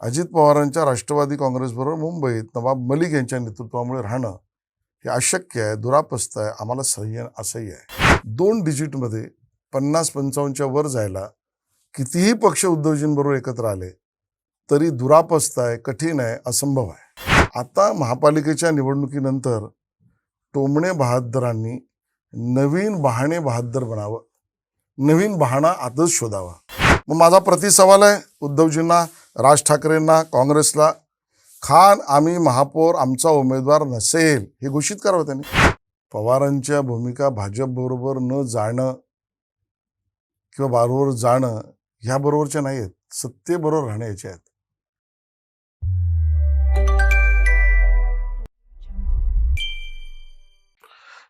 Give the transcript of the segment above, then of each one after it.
अजित पवारांच्या राष्ट्रवादी काँग्रेसबरोबर मुंबईत नवाब मलिक यांच्या नेतृत्वामुळे राहणं हे अशक्य आहे दुरापस्त आहे आम्हाला सह्य असह्य आहे. दोन डिजिटमध्ये पन्नास पंचावन्नच्या वर जायला कितीही पक्ष उद्धवजींबरोबर एकत्र आले तरी दुरापस्त आहे कठीण आहे असंभव आहे. आता महापालिकेच्या निवडणुकीनंतर टोमणे बहादरांनी नवीन बहाणे बहादर बनावं नवीन बहाणा आताच शोधावा. मग माझा प्रतिसवाल आहे उद्धवजींना राज ठाकरेंना काँग्रेसला. खान आम्ही महापौर आमचा उमेदवार नसेल हे घोषित करावं त्यांनी. पवारांच्या भूमिका भाजपबरोबर न जाणं किंवा बारोबर जाणं ह्याबरोबरच्या नाही आहेत. सत्तेबरोबर राहण्याच्या आहेत.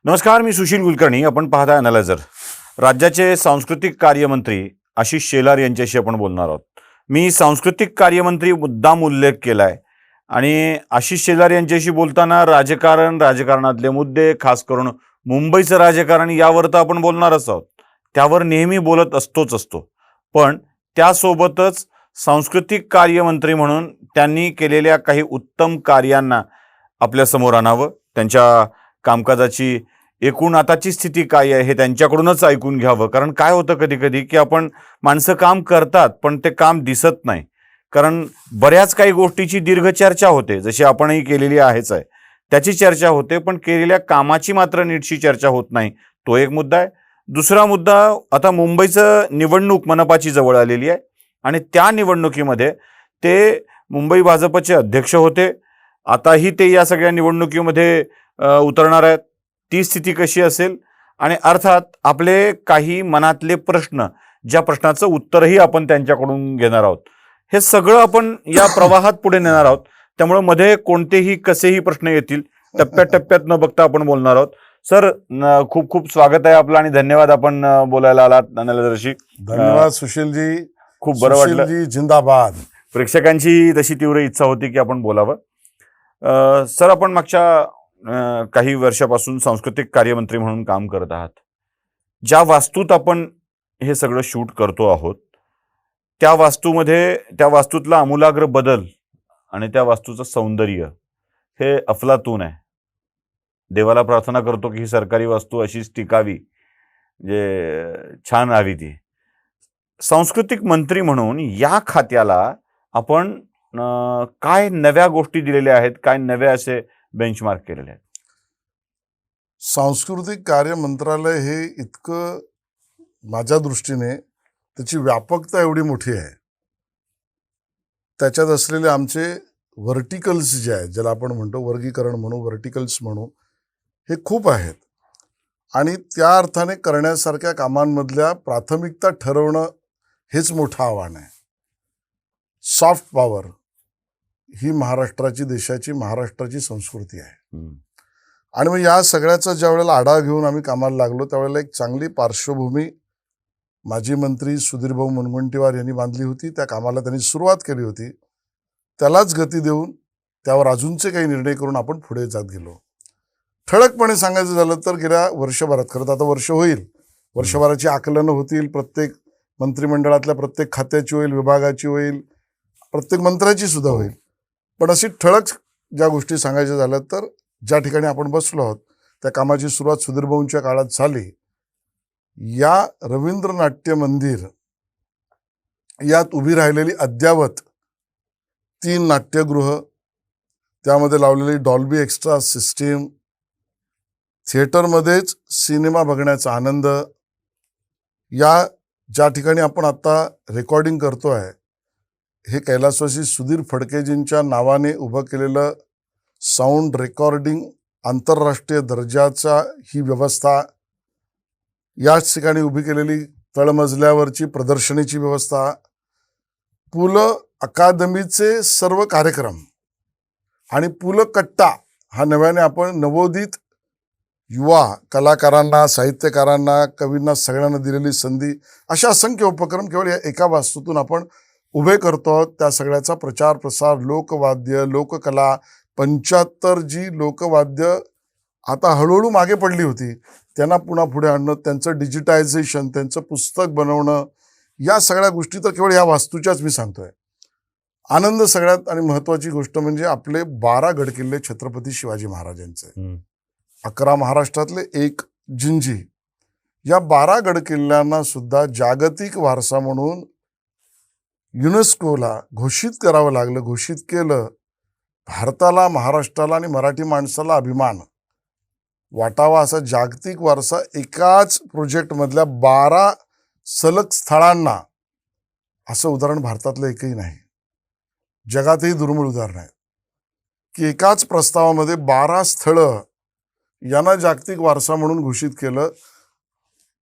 नमस्कार मी सुशील कुलकर्णी. आपण पाहता अनालायझर राज्याचे सांस्कृतिक कार्यमंत्री आशिष शेलार यांच्याशी आपण बोलणार आहोत. मी सांस्कृतिक कार्यमंत्री मुद्दाम उल्लेख केला आहे आणि आशिष शेलार यांच्याशी बोलताना राजकारण राजकारणातले मुद्दे खास करून मुंबईचं राजकारण यावर तर आपण बोलणारच आहोत. त्यावर नेहमी बोलत असतोच असतो. पण त्यासोबतच सांस्कृतिक कार्यमंत्री म्हणून त्यांनी केलेल्या काही उत्तम कार्यांना आपल्यासमोर आणावं. त्यांच्या कामकाजाची एकूण आताची स्थिती काय आहे हे त्यांच्याकडूनच ऐकून घ्यावं. कारण काय होतं कधी कधी की आपण माणसं काम करतात पण ते काम दिसत नाही. कारण बऱ्याच काही गोष्टीची दीर्घ चर्चा होते. जशी आपणही केलेली आहेच आहे. त्याची चर्चा होते पण केलेल्या कामाची मात्र नीटशी चर्चा होत नाही. तो एक मुद्दा आहे. दुसरा मुद्दा आता मुंबईचं निवडणूक मनपाची जवळ आलेली आहे. आणि त्या निवडणुकीमध्ये ते मुंबई भाजपचे अध्यक्ष होते. आताही ते या सगळ्या निवडणुकीमध्ये उतरणार आहेत. ती स्थिती कशी असेल? आणि अर्थात आपले काही मनातले प्रश्न ज्या प्रश्नाचं उत्तरही आपण त्यांच्याकडून घेणार आहोत हे सगळं आपण या प्रवाहात पुढे नेणार आहोत. त्यामुळे मध्ये कोणतेही कसेही प्रश्न येतील टप्प्याटप्प्यात न बघता आपण बोलणार आहोत. सर खूप खूप स्वागत आहे आपलं आणि धन्यवाद आपण बोलायला आलात नानालदर्शी धन्यवाद सुशीलजी. खूप बरं वाटलं. जिंदाबाद. प्रेक्षकांची तशी तीव्र इच्छा होती की आपण बोलावं. सर आपण मागच्या काही वर्षापासून सांस्कृतिक कार्यमंत्री म्हणून काम करत आहात. ज्या वास्तूत आपण हे सगळं शूट करतो आहोत त्या वास्तूमध्ये त्या वास्तूतला आमूलाग्र बदल आणि त्या वास्तूचं सौंदर्य हे अफलातून आहे. देवाला प्रार्थना करतो की ही सरकारी वास्तू अशीच टिकावी जे छान राहावी ती. सांस्कृतिक मंत्री म्हणून या खात्याला आपण काय नव्या गोष्टी दिलेल्या आहेत काय नव्या असे बेंचमार्क केलेले आहेत. सांस्कृतिक कार्य मंत्रालय हे इतकं माझ्या दृष्टीने त्याची व्यापकता एवढी मोठी आहे. त्याच्यात असलेले आमचे व्हर्टिकल्स जे आहेत ज्याला आपण म्हणतो वर्गीकरण म्हणू व्हर्टिकल्स म्हणू हे खूप आहेत. आणि त्या अर्थाने करण्यासारख्या कामांमधल्या प्राथमिकता ठरवणं हेच मोठं आव्हान आहे. सॉफ्ट पॉवर ही महाराष्ट्राची देशाची महाराष्ट्राची संस्कृती आहे. आणि मग या सगळ्याचा ज्या वेळेला आढावा घेऊन आम्ही कामाला लागलो त्यावेळेला एक चांगली पार्श्वभूमी माजी मंत्री सुधीरभाऊ मुनगंटीवार यांनी बांधली होती. त्या कामाला त्यांनी सुरुवात केली होती. त्यालाच गती देऊन त्यावर अजूनचे काही निर्णय करून आपण पुढे जात गेलो. ठळकपणे सांगायचं झालं तर गेल्या वर्षभरात खरं तर आता वर्ष होईल. वर्षभराची आकलनं होतील प्रत्येक मंत्रिमंडळातल्या प्रत्येक खात्याची होईल विभागाची होईल प्रत्येक मंत्र्याची सुद्धा होईल. पण अशी ठळक ज्या गोष्टी सांगायच्या झाल्या तर ज्या ठिकाणी आपण बसलो आहोत त्या कामाची सुरुवात सुधीरभाऊंच्या काळात झाली. या रवींद्र नाट्य मंदिर यात उभी राहिलेली अद्यावत तीन नाट्यगृह त्यामध्ये लावलेली डॉल्बी एक्स्ट्रा सिस्टीम थिएटरमध्येच सिनेमा बघण्याचा आनंद या ज्या ठिकाणी आपण आता रेकॉर्डिंग करतो आहे हे कैलासवासी सुधीर फडकेजींच्या नावाने उभं केलेलं साऊंड रेकॉर्डिंग आंतरराष्ट्रीय दर्जाचा ही व्यवस्था याच ठिकाणी उभी केलेली तळमजल्यावरची प्रदर्शनीची व्यवस्था पु ल अकादमीचे सर्व कार्यक्रम आणि पु ल कट्टा हा नव्याने आपण नवोदित युवा कलाकारांना साहित्यकारांना कवींना सगळ्यांना दिलेली संधी अशा असंख्य उपक्रम केवळ या एका वास्तूतून आपण उभे करतो त्या सगळ्याचा प्रचार प्रसार लोकवाद्य लोककला पंच्याहत्तर जी लोकवाद्य आता हळूहळू मागे पडली होती त्यांना पुन्हा पुढे आणणं त्यांचं डिजिटायझेशन त्यांचं पुस्तक बनवणं या सगळ्या गोष्टी तर केवळ या वास्तूच्याच मी सांगतोय. आनंद सगळ्यात आणि महत्वाची गोष्ट म्हणजे आपले बारा गडकिल्ले छत्रपती शिवाजी महाराजांचे. अकरा महाराष्ट्रातले एक जिंजी. या बारा गडकिल्ल्यांना सुद्धा जागतिक वारसा म्हणून युनेस्कोला घोषित करावं लागलं घोषित केलं. भारताला महाराष्ट्राला आणि मराठी माणसाला अभिमान. वाटावा असा जागतिक वारसा एकाच प्रोजेक्टमधल्या बारा सलग स्थळांना. असं उदाहरण भारतातलं एकही नाही. जगातही दुर्मिळ उदाहरण आहे. की एकाच प्रस्तावामध्ये बारा स्थळं यांना जागतिक वारसा म्हणून घोषित केलं.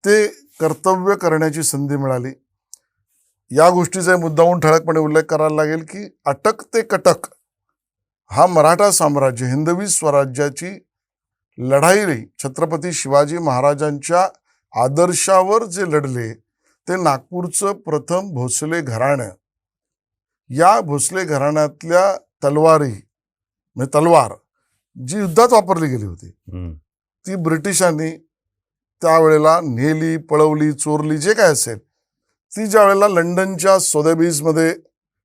ते कर्तव्य करण्याची संधी मिळाली. या गोष्टीचा मुद्दाहून ठळकपणे उल्लेख करायला लागेल की अटक ते कटक हा मराठा साम्राज्य हिंदवी स्वराज्याची लढाई छत्रपती शिवाजी महाराजांच्या आदर्शावर जे लढले ते नागपूरचं प्रथम भोसले घराणं या भोसले घराण्यातल्या तलवारी म्हणजे तलवार जी युद्धात वापरली गेली होती. ती ब्रिटिशांनी त्यावेळेला नेली पळवली चोरली जे काय असेल ती ज्या वेळेला लंडनच्या सोदेबीजमध्ये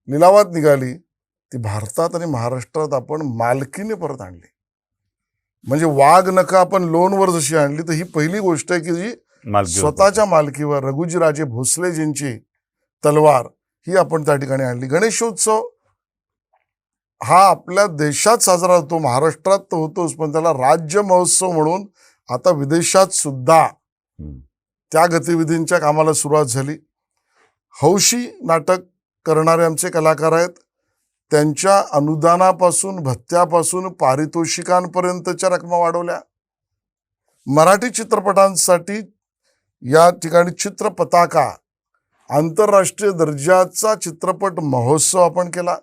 लिलावात निघाली ती भारतात आणि महाराष्ट्रात आपण मालकीने परत आणली म्हणजे वाघ नका आपण लोनवर जशी आणली तर ही पहिली गोष्ट आहे की जी. स्वतःच्या मालकीवर रघुजीराजे भोसलेजींची तलवार ही आपण त्या ठिकाणी आणली गणेशोत्सव हा आपल्या देशात साजरा होतो महाराष्ट्रात तर होतोच पण त्याला राज्य महोत्सव म्हणून आता विदेशात सुद्धा. त्या गतिविधींच्या कामाला सुरुवात झाली हौशी नाटक करणारे आमचे कलाकार आहेत. त्यांच्या अनुदानापासून भत्त्यापासून पारितोषिकांपर्यंतच्या रकमा वाढवल्या. मराठी चित्रपटांसाठी या ठिकाणी चित्रपताका आंतरराष्ट्रीय दर्जाचा चित्रपट महोत्सव आपण केला.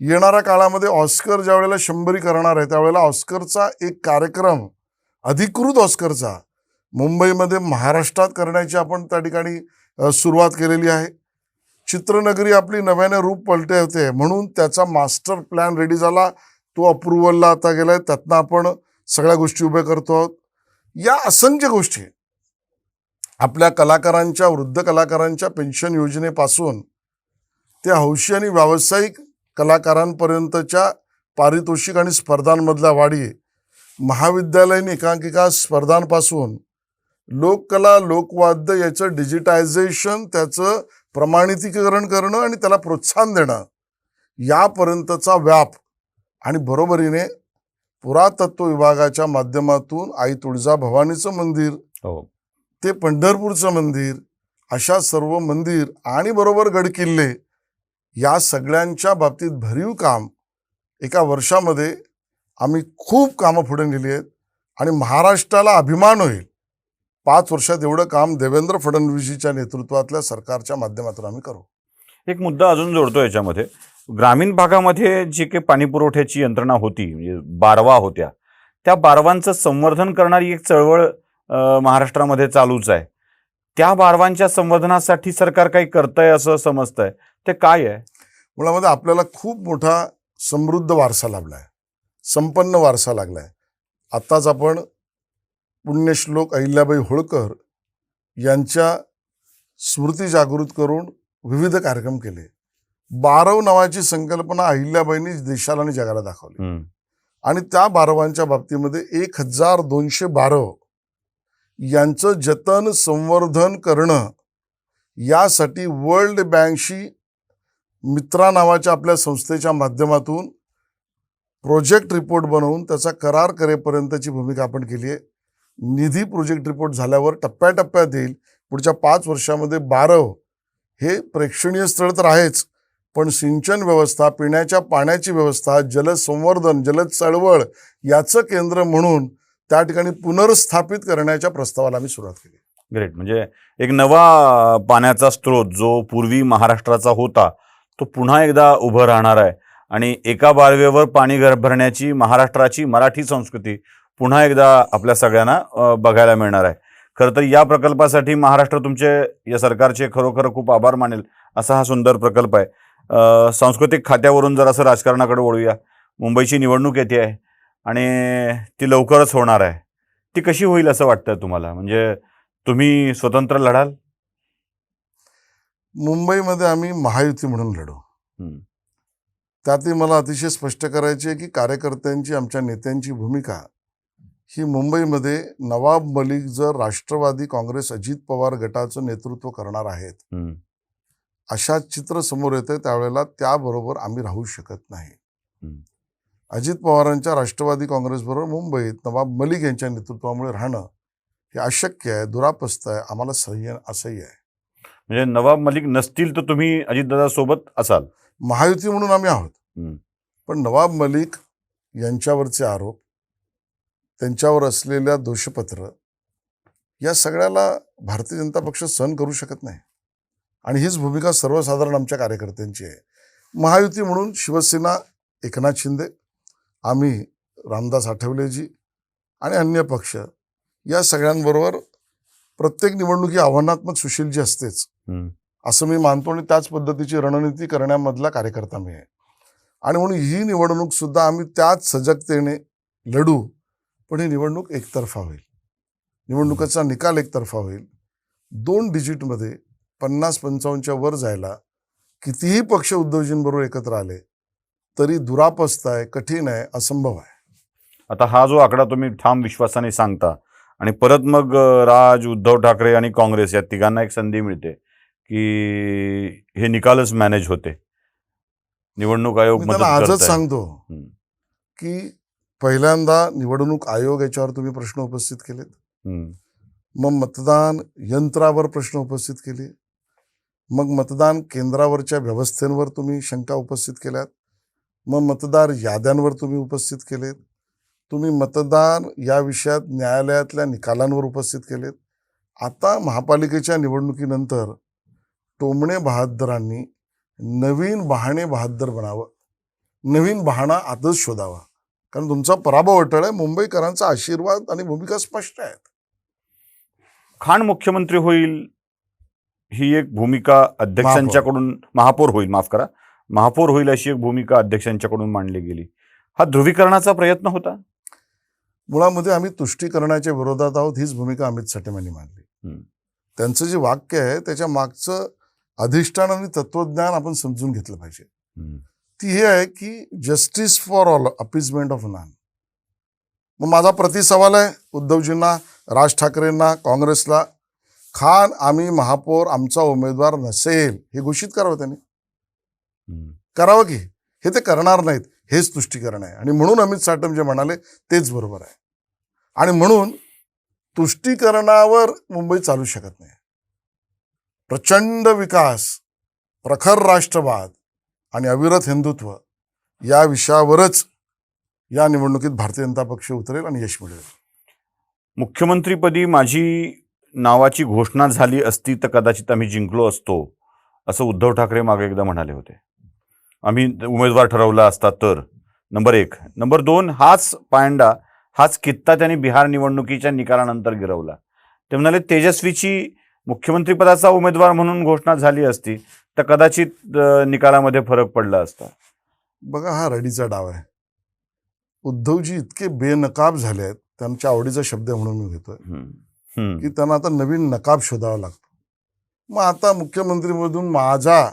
येणाऱ्या काळामध्ये ऑस्कर ज्यावेळेला शंभरी करणार आहे त्यावेळेला ऑस्करचा एक कार्यक्रम अधिकृत ऑस्करचा मुंबईमध्ये महाराष्ट्रात करण्याची आपण त्या ठिकाणी सुरुवात केलेली आहे. चित्रनगरी आपली नव्याने रूप पलटे होते. म्हणून त्याचा मास्टर प्लॅन रेडी झाला. तो अप्रुव्हलला आता गेलाय. त्यातनं आपण सगळ्या गोष्टी उभ्या करतो आहोत. या असंख्य गोष्टी आपल्या कलाकारांच्या वृद्ध कलाकारांच्या पेन्शन योजनेपासून ते हौशी आणि व्यावसायिक कलाकारांपर्यंतच्या पारितोषिक आणि स्पर्धांमधल्या वाढी महाविद्यालयीन एकांकिका स्पर्धांपासून लोककला लोकवाद्य याचं डिजिटायझेशन त्याचं प्रमाणितीकरण करणं आणि त्याला प्रोत्साहन देणं यापर्यंतचा व्याप. आणि बरोबरीने पुरातत्व विभागाच्या माध्यमातून आई तुळजा भवानीचं मंदिर हो. ते पंढरपूरचं मंदिर अशा सर्व मंदिर आणि बरोबर गडकिल्ले या सगळ्यांच्या बाबतीत भरीव काम एका वर्षामध्ये आम्ही खूप कामं पुढे नेली आहेत आणि महाराष्ट्राला अभिमान होईल. पाच वर्षात एवढं काम देवेंद्र फडणवीसजीच्या नेतृत्वातल्या सरकारच्या माध्यमातून आम्ही करू. एक मुद्दा अजून जोडतो याच्यामध्ये. ग्रामीण भागामध्ये जी काही पाणी पुरवठ्याची यंत्रणा होती म्हणजे बारवा होत्या त्या बारवांचं संवर्धन करणारी एक चळवळ महाराष्ट्रामध्ये चालूच आहे. त्या बारवांच्या संवर्धनासाठी सरकार काही करतंय असं समजतंय. ते काय आहे? मुळामध्ये आपल्याला खूप मोठा समृद्ध वारसा लाभला आहे संपन्न वारसा लागला आहे आत्ताच आपण पुण्यश्लोक अहिल्याबाई होळकर यांच्या स्मृती जागृत करून विविध कार्यक्रम केले. बारव नावाची संकल्पना अहिल्याबाईंनी देशाला आणि जगाला दाखवली. आणि त्या बारवांच्या बाबतीमध्ये एक हजार दोनशे बारव यांचं जतन संवर्धन करणं यासाठी वर्ल्ड बँकशी मित्रा नावाच्या आपल्या संस्थेच्या माध्यमातून प्रोजेक्ट रिपोर्ट बनवून त्याचा करार करेपर्यंतची भूमिका आपण केली आहे. निधी प्रोजेक्ट रिपोर्ट झाल्यावर टप्प्याटप्प्यात येईल. पुढच्या पाच वर्षामध्ये बारव हे प्रेक्षणीय स्थळ तर आहेच पण सिंचन व्यवस्था पिण्याच्या पाण्याची व्यवस्था जलसंवर्धन जलद चळवळ याचं केंद्र म्हणून त्या ठिकाणी पुनर्स्थापित करण्याच्या प्रस्तावाला आम्ही सुरुवात केली. ग्रेट म्हणजे एक नवा पाण्याचा स्रोत जो पूर्वी महाराष्ट्राचा होता तो पुन्हा एकदा उभं राहणार आहे. आणि एका बारवेवर पाणी घर भरण्याची महाराष्ट्राची मराठी संस्कृती पुन्हा एकदा आपल्या सगळ्यांना बघायला मिळणार आहे. खरं तर या प्रकल्पासाठी महाराष्ट्र तुमचे या सरकारचे खरोखर खूप आभार मानेल असा हा सुंदर प्रकल्प आहे. सांस्कृतिक खात्यावरून जर असं राजकारणाकडे वळूया मुंबईची निवडणूक येते आहे आणि ती लवकरच होणार आहे. ती कशी होईल असं वाटतं तुम्हाला? म्हणजे तुम्ही स्वतंत्र लढाल? मुंबईमध्ये आम्ही महायुती म्हणून लढू. त्यातही मला अतिशय स्पष्ट करायचे आहे की कार्यकर्त्यांची आमच्या नेत्यांची भूमिका ही मुंबईमध्ये नवाब मलिक जर राष्ट्रवादी काँग्रेस अजित पवार गटाचं नेतृत्व करणार आहेत. अशा चित्र समोर येते त्यावेळेला त्याबरोबर आम्ही राहू शकत नाही. अजित पवारांच्या राष्ट्रवादी काँग्रेसबरोबर मुंबईत नवाब मलिक यांच्या नेतृत्वामुळे राहणं हे अशक्य आहे दुरापस्त आहे आम्हाला सह्य असह्य आहे म्हणजे नवाब मलिक नसतील तर तुम्ही अजितदादा सोबत असाल महायुती म्हणून आम्ही आहोत. पण नवाब मलिक यांच्यावरचे आरोप त्यांच्यावर असलेल्या दोषपत्र या सगळ्याला भारतीय जनता पक्ष सहन करू शकत नाही. आणि हीच भूमिका सर्वसाधारण आमच्या कार्यकर्त्यांची आहे. महायुती म्हणून शिवसेना एकनाथ शिंदे आम्ही रामदास आठवलेजी आणि अन्य पक्ष या सगळ्यांबरोबर प्रत्येक निवडणुकी आव्हानात्मक सुशीलजी असतेच. हम्म. असं मी मानतो आणि त्याच पद्धतीची रणनीती करण्यामधला कार्यकर्ता मी आहे. आणि म्हणून ही निवडणूक सुद्धा आम्ही त्याच सजगतेने लढू पण ही निवडणूक एकतर्फा होईल निवडणुकीचा निकाल एकतर्फा होईल दोन डिजिटमध्ये पन्नास पंचावन्नच्या वर जायला कितीही पक्ष उद्धवजींबरोबर एकत्र आले तरी दुरापस्त आहे कठीण आहे असंभव आहे आता हा जो आकडा तुम्ही ठाम विश्वासाने सांगता आणि परत मग राज उद्धव ठाकरे आणि काँग्रेस या तिघांना एक संधी मिळते की हे निकालच मॅनेज होते निवडणूक आयोग आजच. सांगतो. की पहिल्यांदा निवडणूक आयोग याच्यावर तुम्ही प्रश्न उपस्थित केलेत. मग मतदान यंत्रावर प्रश्न उपस्थित केले. मग मतदान केंद्रावरच्या व्यवस्थेवर तुम्ही शंका उपस्थित केल्यात. मग मतदार याद्यांवर तुम्ही उपस्थित केलेत. तुम्ही मतदान या विषयात न्यायालयातल्या निकालांवर उपस्थित केलेत. आता महापालिकेच्या निवडणुकीनंतर टोमणे बहादरांनी नवीन बहाणे बहादर बनावं. नवीन बहाणा आजच शोधावा. कारण तुमचा पराभव अटळ आहे मुंबईकरांचा आशीर्वाद आणि भूमिका स्पष्ट आहेत. खान मुख्यमंत्री होईल ही एक भूमिका अध्यक्षांच्याकडून महापौर. होईल माफ करा. महापौर होईल अशी एक भूमिका अध्यक्षांच्याकडून मांडली गेली. हा ध्रुवीकरणाचा प्रयत्न होता? मुळामध्ये आम्ही तुष्टीकरणाच्या विरोधात आहोत हीच भूमिका अमित साठे यांनी मांडली. त्यांचं जे वाक्य आहे त्याच्या मागचं अधिष्ठान आणि तत्वज्ञान आपण समजून घेतलं पाहिजे. ती हे आहे की justice for all appeasement of none मग माझा प्रतिसवाल आहे उद्धवजींना राज ठाकरेंना काँग्रेसला. खान आम्ही महापौर आमचा उमेदवार नसेल. हे घोषित करावं त्यांनी. करावं की? हे ते करणार नाहीत. हेच तुष्टीकरण आहे. आणि म्हणून अमित साटम जे म्हणाले तेच बरोबर आहे. आणि म्हणून तुष्टीकरणावर मुंबई चालू शकत नाही. प्रचंड विकास प्रखर राष्ट्रवाद आणि अविरत हिंदुत्व या विषयावरच या निवडणुकीत भारतीय जनता पक्ष उतरेल आणि यश मिळेल. मुख्यमंत्रीपदी माझी नावाची घोषणा झाली असती तर कदाचित आम्ही जिंकलो असतो असं उद्धव ठाकरे मागे एकदा म्हणाले होते. आम्ही उमेदवार ठरवला असता तर. नंबर एक. नंबर दोन हाच पायंडा हाच कित्ता त्यांनी बिहार निवडणुकीच्या निकालानंतर गिरवला. ते म्हणाले तेजस्वीची मुख्यमंत्रीपदाचा उमेदवार म्हणून घोषणा झाली असती तर कदाचित निकालामध्ये फरक पडला असता. बघा हा रडीचा डाव आहे. उद्धवजी इतके बेनकाब झाले आहेत त्यांच्या आवडीचा शब्द आहे म्हणून मी घेतोय. की त्यांना आता नवीन नकाब शोधावा लागतो. मग आता मुख्यमंत्रीमधून माझा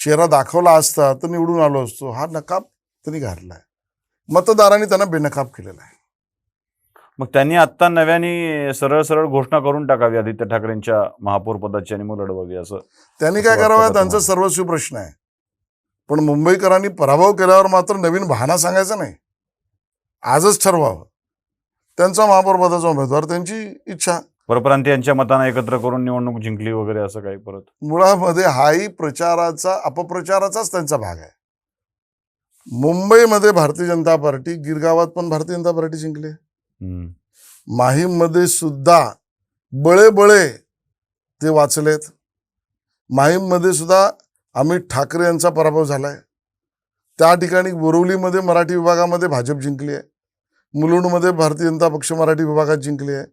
चेहरा दाखवला असता तर निवडून आलो असतो. हा नकाब त्यांनी घातलाय. मतदारांनी त्यांना बेनकाब केलेला आहे. मग त्यांनी आत्ता नव्याने सरळ सरळ घोषणा करून टाकावी आदित्य ठाकरेंच्या महापौर पदाची आणि मग लढवावी असं. त्यांनी काय करावं? त्यांचा? सर्वस्वी प्रश्न आहे. पण मुंबईकरांनी पराभव केल्यावर मात्र नवीन बहाणा सांगायचा नाही. आजच ठरवावं. त्यांचा महापौर पदाचा उमेदवार त्यांची इच्छा. परप्रांती यांच्या मतानं एकत्र करून निवडणूक जिंकली वगैरे असं काही परत? मुळामध्ये हाही प्रचाराचा अपप्रचाराचाच त्यांचा भाग आहे. मुंबईमध्ये भारतीय जनता पार्टी गिरगावात पण भारतीय जनता पार्टी जिंकली. माहीममध्ये सुद्धा बळे बळे ते वाचलेत. माहीममध्ये सुद्धा अमित ठाकरे यांचा पराभव झालाय. त्या ठिकाणी बोरिवलीमध्ये मराठी विभागामध्ये भाजप जिंकली आहे. मुलुंडमध्ये भारतीय जनता पक्ष मराठी विभागात जिंकली आहे.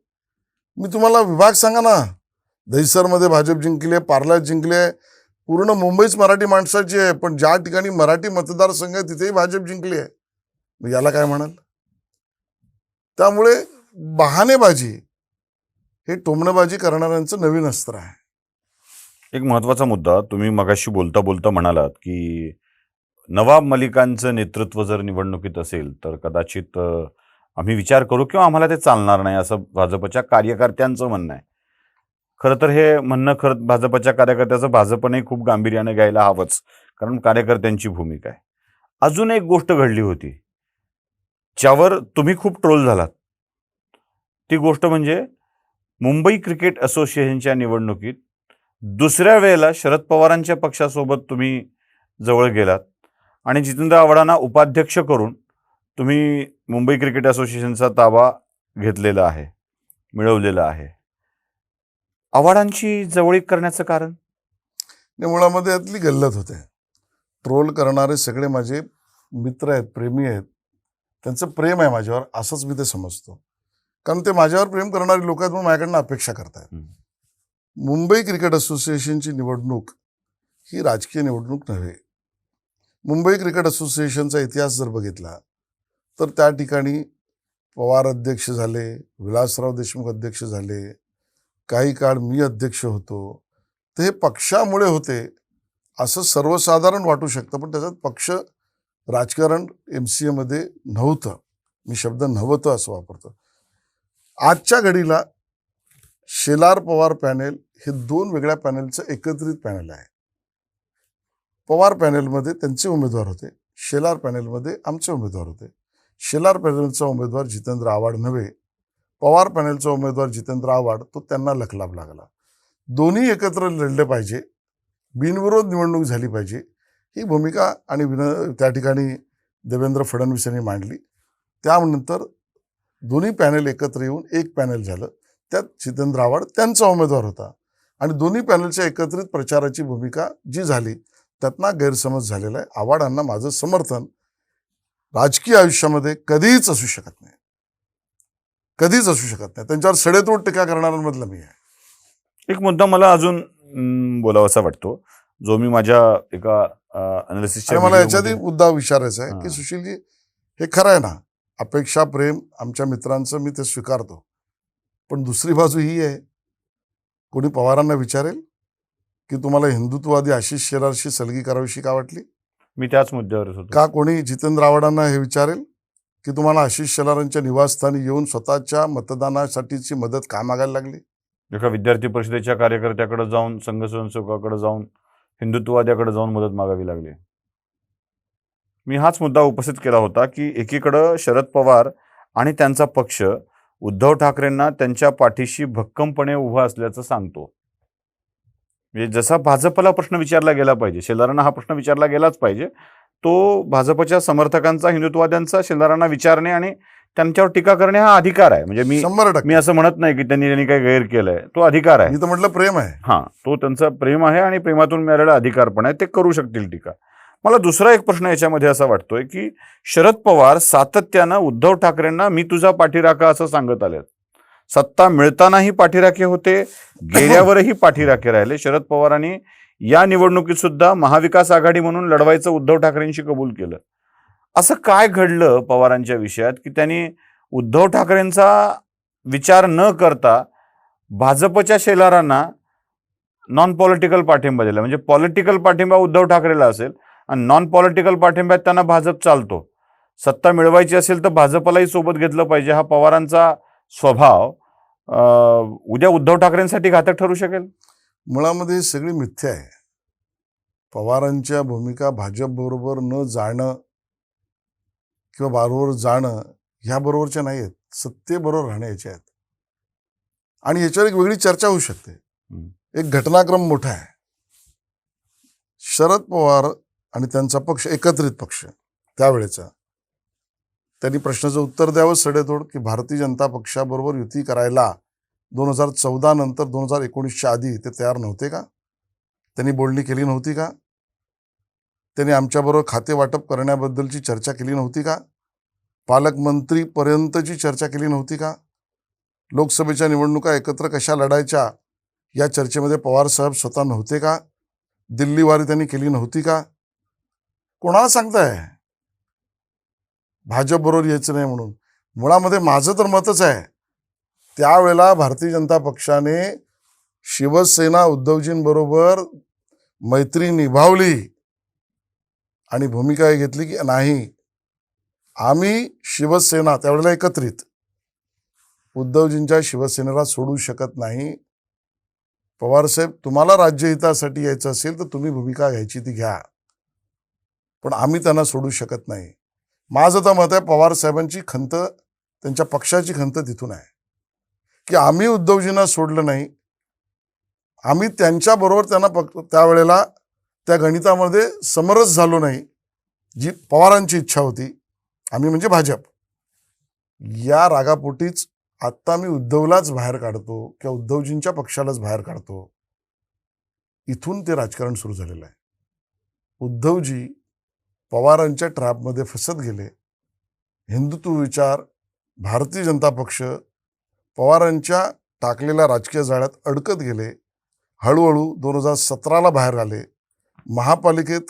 मी तुम्हाला विभाग सांगा ना. दहिसरमध्ये भाजप जिंकली आहे पार्ल्यात जिंकली आहे. पूर्ण मुंबईच मराठी माणसाची आहे पण ज्या ठिकाणी मराठी मतदारसंघ आहे तिथेही भाजप जिंकली आहे. याला काय म्हणाल? त्यामुळे बहाणेबाजी हे टोमणेबाजी करणाऱ्यांचं नवीन अस्त्र आहे. एक महत्त्वाचा मुद्दा तुम्ही मगाशी बोलता बोलता म्हणालात की नवाब मलिकांचं नेतृत्व जर निवडणुकीत असेल तर कदाचित आम्ही विचार करू किंवा आम्हाला ते चालणार नाही असं भाजपच्या कार्यकर्त्यांचं म्हणणं आहे. खरं तर हे म्हणणं खरं भाजपच्या कार्यकर्त्याचं भाजपने खूप गांभीर्याने घ्यायला हवंच कारण कार्यकर्त्यांची भूमिका आहे. अजून एक गोष्ट घडली होती. ज्यावर तुम्ही खूप ट्रोल झालात. ती गोष्ट म्हणजे मुंबई क्रिकेट असोसिएशनच्या निवडणुकीत दुसऱ्या वेळेला शरद पवारांच्या पक्षासोबत तुम्ही जवळ गेलात आणि जितेंद्र आव्हाडांना उपाध्यक्ष करून तुम्ही मुंबई क्रिकेट असोसिएशनचा ताबा घेतलेला आहे मिळवलेला आहे. आव्हाडांची जवळीक करण्याचं कारण? आणि मुळामध्ये यातली गल्लत होते. ट्रोल करणारे सगळे माझे मित्र आहेत प्रेमी आहेत. त्यांचं प्रेम आहे माझ्यावर असंच मी ते समजतो. कारण ते माझ्यावर प्रेम करणारी लोक आहेत म्हणून माझ्याकडनं अपेक्षा करतायत. मुंबई क्रिकेट असोसिएशनची निवडणूक ही राजकीय निवडणूक नव्हे. मुंबई क्रिकेट असोसिएशनचा इतिहास जर बघितला तर त्या ठिकाणी पवार अध्यक्ष झाले विलासराव देशमुख अध्यक्ष झाले काही काळ मी अध्यक्ष होतो. ते हे पक्षामुळे होते असं सर्वसाधारण वाटू शकतं पण त्याच्यात पक्ष राजकारण एम सी एमध्ये नव्हतं. मी शब्द नव्हतं असं वापरतो. आजच्या घडीला शेलार पवार पॅनेल हे दोन वेगळ्या पॅनेलचं एकत्रित पॅनेल आहे. पवार पॅनेलमध्ये त्यांचे उमेदवार होते. शेलार पॅनेलमध्ये आमचे उमेदवार होते. शेलार पॅनेलचा उमेदवार जितेंद्र आव्हाड नव्हे. पवार पॅनेलचा उमेदवार जितेंद्र आव्हाड तो त्यांना लखलाभ लागला. दोन्ही एकत्र लढले पाहिजे. बिनविरोध निवडणूक झाली पाहिजे. ही भूमिका आणि विन त्या ठिकाणी देवेंद्र फडणवीस यांनी मांडली. त्यानंतर दोन्ही पॅनेल एकत्र येऊन एक पॅनल झालं. त्यात जितेंद्र आव्हाड त्यांचा उमेदवार होता. आणि दोन्ही पॅनलच्या एकत्रित प्रचाराची भूमिका जी झाली त्यातना गैरसमज झालेला आहे. आव्हाडांना माझं समर्थन राजकीय आयुष्यामध्ये कधीच असू शकत नाही. कधीच असू शकत नाही. त्यांच्यावर सडेतोड टीका करणाऱ्यांमधला मी आहे. एक मुद्दा मला अजून बोलावासा वाटतो. जो मी माझ्या एका अनालिसिसच्या मला याच्यातही मुद्दा विचारायचा आहे. की सुशीलजी हे खरं आहे ना अपेक्षा प्रेम आमच्या मित्रांचं मी ते स्वीकारतो. पण दुसरी बाजू ही आहे कोणी पवारांना विचारेल की तुम्हाला हिंदुत्ववादी आशिष शेलारशी सलगी करावीशी का वाटली? मी त्याच मुद्द्यावर होतो. का कोणी जितेंद्र आव्हाडांना हे विचारेल की तुम्हाला आशिष शेलारांच्या निवासस्थानी येऊन स्वतःच्या मतदानासाठीची मदत का मागायला लागली? एका विद्यार्थी परिषदेच्या कार्यकर्त्याकडे जाऊन संघ स्वयंसेवकाकडे जाऊन हिंदुत्ववाद्याकडे जाऊन मदत मागावी लागली. मी हाच मुद्दा उपस्थित केला होता की एकीकडं शरद पवार आणि त्यांचा पक्ष उद्धव ठाकरेंना त्यांच्या पाठीशी भक्कमपणे उभा असल्याचं सांगतो. म्हणजे जसा भाजपला प्रश्न विचारला गेला पाहिजे शेलारांना हा प्रश्न विचारला गेलाच पाहिजे तो भाजपच्या समर्थकांचा हिंदुत्ववाद्यांचा शेलारांना विचारणे आणि त्यांच्यावर टीका करणे हा अधिकार आहे. म्हणजे मी शंभर मी टक्के असं म्हणत नाही की त्यांनी त्यांनी काही गैर केलंय. तो अधिकार आहे. मी तर म्हटलं प्रेम आहे. हा तो त्यांचा प्रेम आहे आणि प्रेमातून मिळालेला अधिकार पण आहे. ते करू शकतील टीका. मला दुसरा एक प्रश्न याच्यामध्ये असा वाटतोय की शरद पवार सातत्यानं उद्धव ठाकरेंना मी तुझा पाठीराखा असं सांगत आले सत्ता मिळतानाही पाठीराखे होते गेल्यावरही पाठीराखे राहिले. शरद पवारांनी या निवडणुकीत सुद्धा महाविकास आघाडी म्हणून लढवायचं उद्धव ठाकरेंशी कबूल केलं. असं काय घडलं पवारांच्या विषयात की त्यांनी उद्धव ठाकरेंचा विचार न करता भाजपच्या शेलारांना नॉन पॉलिटिकल पाठिंबा दिला? म्हणजे पॉलिटिकल पाठिंबा उद्धव ठाकरेला असेल आणि नॉन पॉलिटिकल पाठिंब्यात त्यांना भाजप चालतो. सत्ता मिळवायची असेल तर भाजपलाही सोबत घेतलं पाहिजे. हा पवारांचा स्वभाव उद्या उद्धव ठाकरेंसाठी घातक ठरू शकेल? मुळामध्ये ही सगळी मिथ्या आहे. पवारांच्या भूमिका भाजपबरोबर न जाणं किंवा बरोबर जाणं ह्याबरोबरच्या नाही आहेत सत्तेबरोबर राहणे याच्या आहेत. आणि याच्यावर एक वेगळी चर्चा होऊ शकते. एक घटनाक्रम मोठा आहे. शरद पवार आणि त्यांचा पक्ष एकत्रित पक्ष त्यावेळेचा. त्यांनी प्रश्नाचं उत्तर द्यावं सडेतोड की भारतीय जनता पक्षाबरोबर युती करायला दोन हजार चौदा नंतर दोन हजार एकोणीसच्या आधी ते तयार नव्हते का? त्यांनी बोलणी केली नव्हती का? त्यांनी आमच्याबरोबर खाते वाटप करण्याबद्दलची चर्चा केली नव्हती का? पालकमंत्रीपर्यंतची चर्चा केली नव्हती का? लोकसभेच्या निवडणुका एकत्र कशा लढायच्या? या चर्चेमध्ये पवारसाहेब स्वतः नव्हते का? दिल्लीवारी त्यांनी केली नव्हती का? कोणाला सांगताय? भाजपबरोबर यायचं नाही म्हणून. मुळामध्ये माझं तर मतच आहे. त्यावेळेला भारतीय जनता पक्षाने शिवसेना उद्धवजींबरोबर मैत्री निभावली. आणि भूमिका घेतली की नाही. आम्ही शिवसेना त्यावेळेला एकत्रित. उद्धवजींच्या शिवसेनेला सोडू शकत नाही. पवारसाहेब तुम्हाला राज्यहितासाठी यायचं असेल तर तुम्ही भूमिका घ्यायची ती घ्या. पण आम्ही त्यांना सोडू शकत नाही. माझं तर मत आहे पवार साहेबांची खंत त्यांच्या पक्षाची खंत तिथून आहे. की आम्ही उद्धवजींना सोडलं नाही. आम्ही त्यांच्याबरोबर त्यांना पक त्यावेळेला त्या गणितामध्ये समरस झालो नाही जी पवारांची इच्छा होती आम्ही म्हणजे भाजप. या रागापोटीच आत्ता मी उद्धवलाच बाहेर काढतो किंवा उद्धवजींच्या पक्षालाच बाहेर काढतो. इथून ते राजकारण सुरू झालेलं आहे. उद्धवजी पवारांच्या ट्रॅपमध्ये फसत गेले. हिंदुत्व विचार भारतीय जनता पक्ष पवारांच्या टाकलेल्या राजकीय जाळ्यात अडकत गेले. हळूहळू दोन हजार सतराला बाहेर आले. महापालिकेत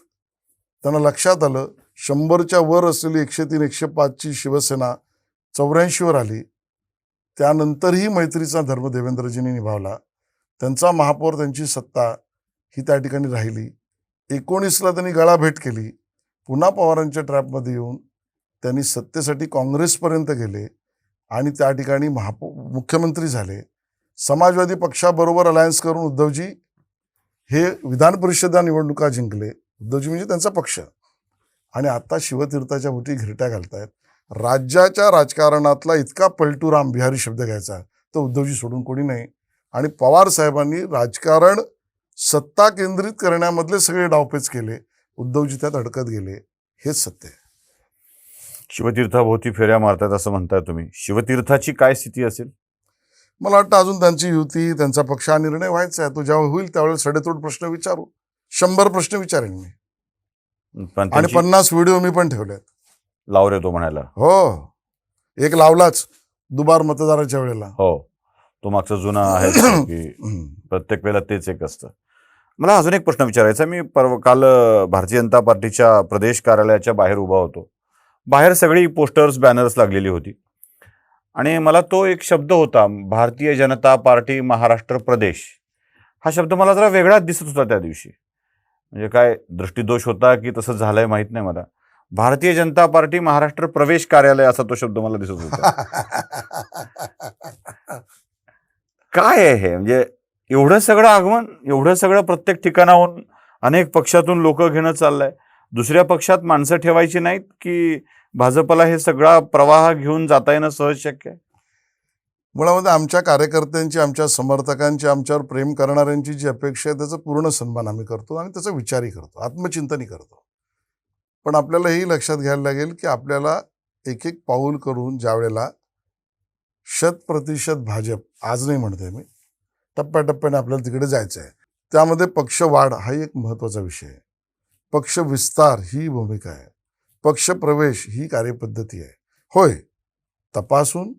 त्यांना लक्षात आलं शंभरच्या वर असलेली एकशे तीन एकशे पाचची शिवसेना चौऱ्याऐंशीवर आली. त्यानंतरही मैत्रीचा धर्म देवेंद्रजींनी निभावला. त्यांचा महापौर त्यांची सत्ता ही त्या ठिकाणी राहिली. एकोणीसला त्यांनी गळाभेट केली. पुन्हा पवारांच्या ट्रॅपमध्ये येऊन त्यांनी सत्तेसाठी काँग्रेसपर्यंत गेले आणि त्या ठिकाणी महापौ मुख्यमंत्री झाले. समाजवादी पक्षाबरोबर अलायन्स करून उद्धवजी हे विधान परिषदा निवडणुका जिंकले उद्धवजी म्हणजे त्यांचा पक्ष. आणि आता शिवतीर्थाच्या भोवती घिरट्या घालतायत. राज्याच्या राजकारणातला इतका पलटूराम बिहारी शब्द घ्यायचा तर उद्धवजी सोडून कोणी नाही. आणि पवार साहेबांनी राजकारण सत्ता केंद्रित करण्यामधले सगळे डावपेच केले. उद्धवजी त्यात अडकत गेले. हेच सत्य आहे. शिवतीर्थाभोवती फेऱ्या मारतात असं म्हणताय तुम्ही. शिवतीर्थाची काय स्थिती असेल? मला वाटतं अजून त्यांची युती त्यांचा पक्ष हा निर्णय व्हायचा आहे. तो जेव्हा होईल त्यावेळेला सडेतोड प्रश्न विचारू. शंभर प्रश्न विचारेन मी. आणि पन्नास व्हिडिओ मी पण ठेवलेत. लावर येतो म्हणायला. हो. एक लावलाच दुबार मतदाराच्या वेळेला. हो. तो मागचा जुना आहे की. प्रत्येक वेळेला तेच एक असतं. मला अजून एक प्रश्न विचारायचा. मी परवा काल भारतीय जनता पार्टीच्या प्रदेश कार्यालयाच्या बाहेर उभा होतो. बाहेर सगळी पोस्टर्स बॅनर्स लागलेली होती. आणि मला तो एक शब्द होता भारतीय जनता पार्टी महाराष्ट्र प्रदेश. हा शब्द मला जरा वेगळाच दिसत होता त्या दिवशी. म्हणजे काय दृष्टीदोष होता की तसं झालंय माहीत नाही मला. भारतीय जनता पार्टी महाराष्ट्र प्रवेश कार्यालय असा तो शब्द मला दिसत होता. काय आहे हे? म्हणजे एवढं सगळं आगमन एवढं सगळं प्रत्येक ठिकाणाहून अनेक पक्षातून लोक घेणं चाललंय. दुसऱ्या पक्षात माणसं ठेवायची नाहीत की भाजपला हे सगळा प्रवाह घेऊन जाता येणं सहज शक्य आहे. मुळामध्ये आमच्या कार्यकर्त्यांची आमच्या समर्थकांची आमच्यावर प्रेम करणाऱ्यांची जी अपेक्षा आहे त्याचा पूर्ण सन्मान आम्ही करतो आणि त्याचा विचारही करतो आत्मचिंतनही करतो. पण आपल्याला हेही लक्षात घ्यायला लागेल की आपल्याला एक एक पाऊल करून ज्यावेळेला शत प्रतिशत भाजप आज नाही म्हणते मी टप्प्याटप्प्याने आपल्याला तिकडे जायचं आहे. त्यामध्ये पक्ष वाढ हा एक महत्त्वाचा विषय आहे. पक्ष विस्तार ही भूमिका आहे. पक्ष प्रवेश ही कार्यपद्धती आहे. होय तपासून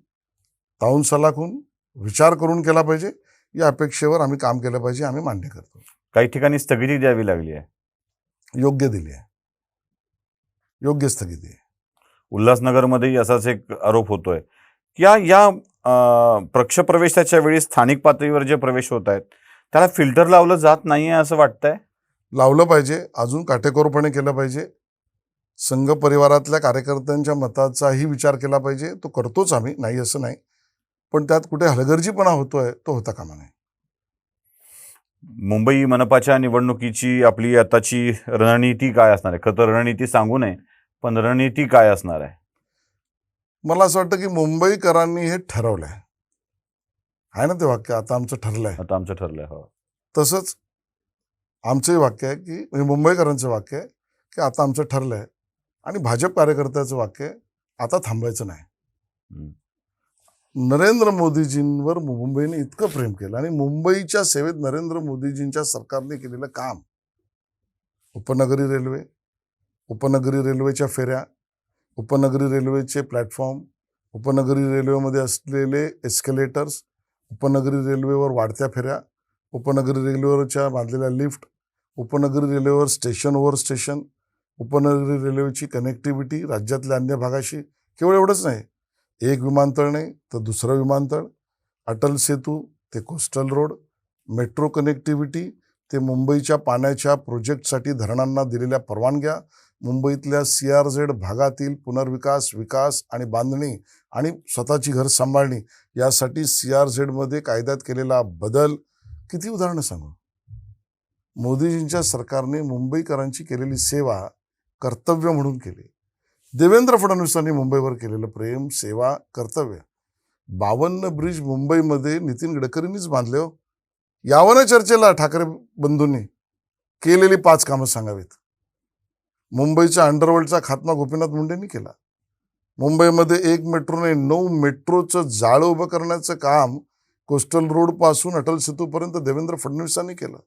ताऊन सलाखून विचार करून केला पाहिजे. या अपेक्षेवर आम्ही काम केलं पाहिजे आम्ही मान्य करतो. काही ठिकाणी स्थगिती द्यावी लागली आहे. योग्य दिली आहे. योग्य स्थगिती आहे. उल्हासनगरमध्येही असाच एक आरोप होतोय. या या अं, पक्षप्रवेशाच्या वेळी स्थानिक पातळीवर जे प्रवेश होत आहेत त्याला फिल्टर लावलं जात नाहीये असं वाटतंय? लावलं पाहिजे अजून काटेकोरपणे केलं पाहिजे. संघ परिवारातल्या कार्यकर्त्यांच्या मताचाही विचार केला पाहिजे. तो करतोच आम्ही नाही असं नाही. पण त्यात कुठे हलगर्जीपणा होतोय तो होता कामा नये. मुंबई मनपाच्या निवडणुकीची आपली आताची रणनीती काय असणार आहे? खरं तर रणनीती सांगू नये पण रणनीती काय असणार आहे? मला असं वाटतं की मुंबईकरांनी हे ठरवलं आहे आहे ना ते वाक्य? आता आमचं ठरलं आहे आता आमचं ठरलंय हो. तसंच आमचंही वाक्य आहे की म्हणजे मुंबईकरांचं वाक्य आहे की आता आमचं ठरलं आहे आणि भाजप कार्यकर्त्याचं वाक्य आता थांबायचं नाही. नरेंद्र मोदीजींवर मुंबईने इतकं प्रेम केलं आणि मुंबईच्या सेवेत नरेंद्र मोदीजींच्या सरकारने केलेलं काम उपनगरी रेल्वे उपनगरी रेल्वेच्या फेऱ्या उपनगरी रेल्वेचे प्लॅटफॉर्म उपनगरी रेल्वेमध्ये असलेले एस्केलेटर्स उपनगरी रेल्वेवर वाढत्या फेऱ्या उपनगरी रेल्वेवरच्या बांधलेल्या लिफ्ट उपनगरी रेल्वेवर स्टेशन ओव्हर स्टेशन उपनगरी रेल्वेची कनेक्टिव्हिटी राज्यातल्या अन्य भागाशी केवळ एवढंच नाही. एक विमानतळ नाही तर दुसरं विमानतळ. अटल सेतू ते कोस्टल रोड मेट्रो कनेक्टिव्हिटी ते मुंबईच्या पाण्याच्या प्रोजेक्टसाठी धरणांना दिलेल्या परवानग्या मुंबईतल्या सी आर झेड भागातील पुनर्विकास विकास आणि बांधणी आणि स्वतःची घर सांभाळणी यासाठी सी आर झेडमध्ये कायद्यात केलेला बदल किती उदाहरणं सांगू? मोदीजींच्या सरकारने मुंबईकरांची केलेली सेवा कर्तव्य म्हणून केले. देवेंद्र फडणवीसांनी मुंबईवर केलेलं प्रेम सेवा कर्तव्य. बावन्न ब्रिज मुंबईमध्ये नितीन गडकरींनीच बांधले हो. यावं चर्चेला ठाकरे बंधूंनी केलेली पाच कामं सांगावीत. मुंबईच्या अंडरवर्ल्डचा खात्मा गोपीनाथ मुंडेंनी केला. मुंबईमध्ये एक मेट्रोने नऊ मेट्रोचं जाळं उभं करण्याचं काम कोस्टल रोडपासून अटल सेतूपर्यंत देवेंद्र फडणवीसांनी केलं.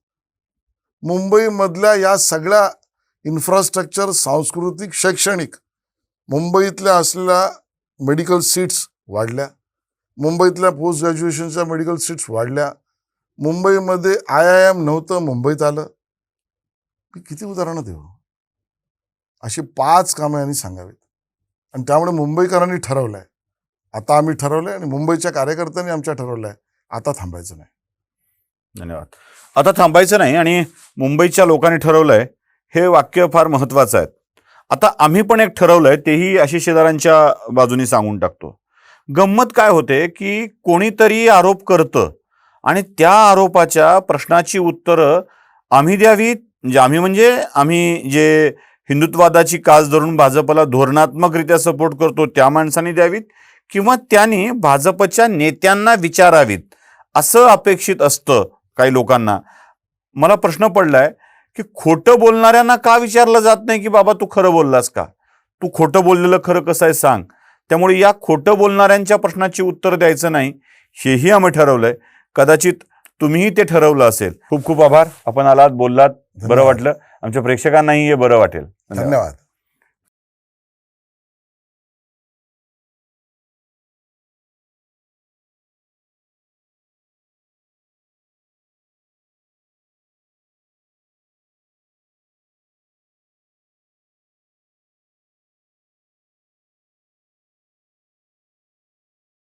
मुंबईमधल्या या सगळ्या इन्फ्रास्ट्रक्चर सांस्कृतिक शैक्षणिक. मुंबईतल्या असलेल्या मेडिकल सीट्स वाढल्या. मुंबईतल्या पोस्ट ग्रॅज्युएशनच्या मेडिकल सीट्स वाढल्या. मुंबईमध्ये आय आय एम नव्हतं मुंबईत आलं. मी किती उदाहरणं देऊ? अशी पाच कामं यांनी सांगावीत. आणि त्यामुळे मुंबईकरांनी ठरवलं आहे आता आम्ही ठरवलं आहे आणि मुंबईच्या कार्यकर्त्यांनी आमच्या ठरवलं आहे आता थांबायचं नाही. धन्यवाद. आता थांबायचं नाही आणि मुंबईच्या लोकांनी ठरवलंय हे वाक्य फार महत्त्वाचं आहे. आता आम्ही पण एक ठरवलंय तेही अशी शेजाऱ्यांच्या बाजूनी सांगून टाकतो. गंमत काय होते की कोणीतरी आरोप करतं आणि त्या आरोपाच्या प्रश्नाची उत्तरं आम्ही द्यावीत म्हणजे आम्ही म्हणजे आम्ही जे हिंदुत्ववादाची कास धरून भाजपला धोरणात्मकरित्या सपोर्ट करतो त्या माणसांनी द्यावीत किंवा त्यांनी भाजपच्या नेत्यांना विचारावीत असं अपेक्षित असतं काही लोकांना. मला प्रश्न पडलाय की खोटं बोलणाऱ्यांना का विचारलं जात नाही की बाबा तू खरं बोललास का? तू खोटं बोललेलं खरं कसं आहे सांग. त्यामुळे या खोटं बोलणाऱ्यांच्या प्रश्नाची उत्तर द्यायचं नाही हेही आम्ही ठरवलंय. कदाचित तुम्हीही ते ठरवलं असेल. खूप खूप आभार. आपण आलात बोललात बरं. वाटलं. आमच्या प्रेक्षकांनाही हे बरं वाटेल. धन्यवाद.